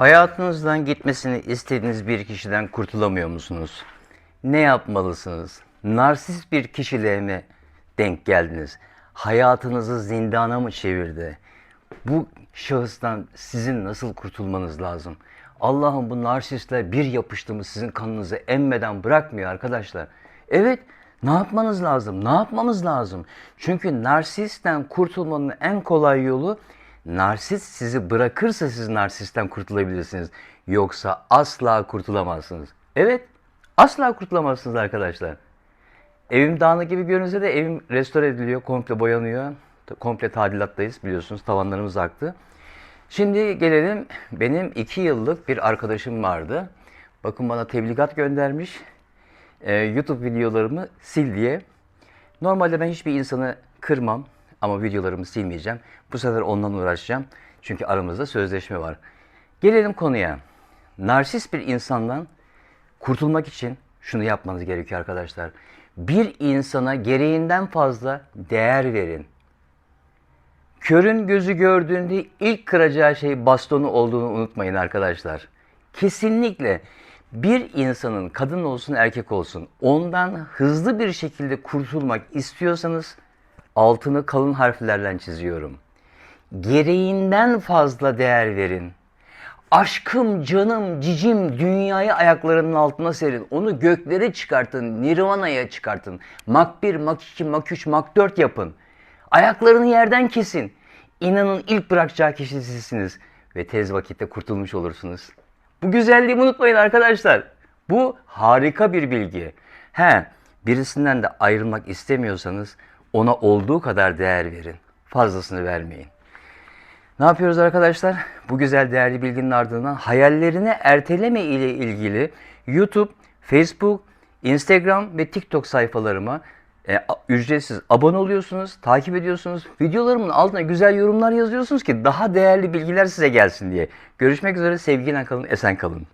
Hayatınızdan gitmesini istediğiniz bir kişiden kurtulamıyor musunuz? Ne yapmalısınız? Narsist bir kişiliğe mi denk geldiniz? Hayatınızı zindana mı çevirdi? Bu şahıstan sizin nasıl kurtulmanız lazım? Allah'ım bu narsistler bir yapıştı mı sizin kanınızı emmeden bırakmıyor arkadaşlar. Evet, ne yapmanız lazım? Ne yapmamız lazım? Çünkü narsistten kurtulmanın en kolay yolu narsist sizi bırakırsa siz narsistten kurtulabilirsiniz. Yoksa asla kurtulamazsınız. Evet, asla kurtulamazsınız arkadaşlar. Evim dağınık gibi görünse de evim restore ediliyor, komple boyanıyor. Komple tadilattayız biliyorsunuz, tavanlarımız aktı. Şimdi gelelim, benim iki yıllık bir arkadaşım vardı. Bakın bana tebligat göndermiş. Ee, YouTube videolarımı sil diye. Normalde ben hiçbir insanı kırmam ama videolarımı silmeyeceğim. Bu sefer ondan uğraşacağım. Çünkü aramızda sözleşme var. Gelelim konuya. Narsist bir insandan kurtulmak için şunu yapmanız gerekiyor arkadaşlar. Bir insana gereğinden fazla değer verin. Körün gözü gördüğünde ilk kıracağı şey bastonu olduğunu unutmayın arkadaşlar. Kesinlikle bir insanın kadın olsun erkek olsun ondan hızlı bir şekilde kurtulmak istiyorsanız altını kalın harflerle çiziyorum. Gereğinden fazla değer verin. Aşkım, canım, cicim dünyayı ayaklarının altına serin. Onu göklere çıkartın, nirvana'ya çıkartın. Mak 1, Mak 2, Mak 3, Mak 4 yapın. Ayaklarını yerden kesin. İnanın ilk bırakacağı kişi sizsiniz. Ve tez vakitte kurtulmuş olursunuz. Bu güzelliği unutmayın arkadaşlar. Bu harika bir bilgi. He, birisinden de ayrılmak istemiyorsanız ona olduğu kadar değer verin. Fazlasını vermeyin. Ne yapıyoruz arkadaşlar? Bu güzel değerli bilginin ardından hayallerini erteleme ile ilgili YouTube, Facebook, Instagram ve TikTok sayfalarıma e, ücretsiz abone oluyorsunuz, takip ediyorsunuz. Videolarımın altına güzel yorumlar yazıyorsunuz ki daha değerli bilgiler size gelsin diye. Görüşmek üzere sevgiyle kalın, esen kalın.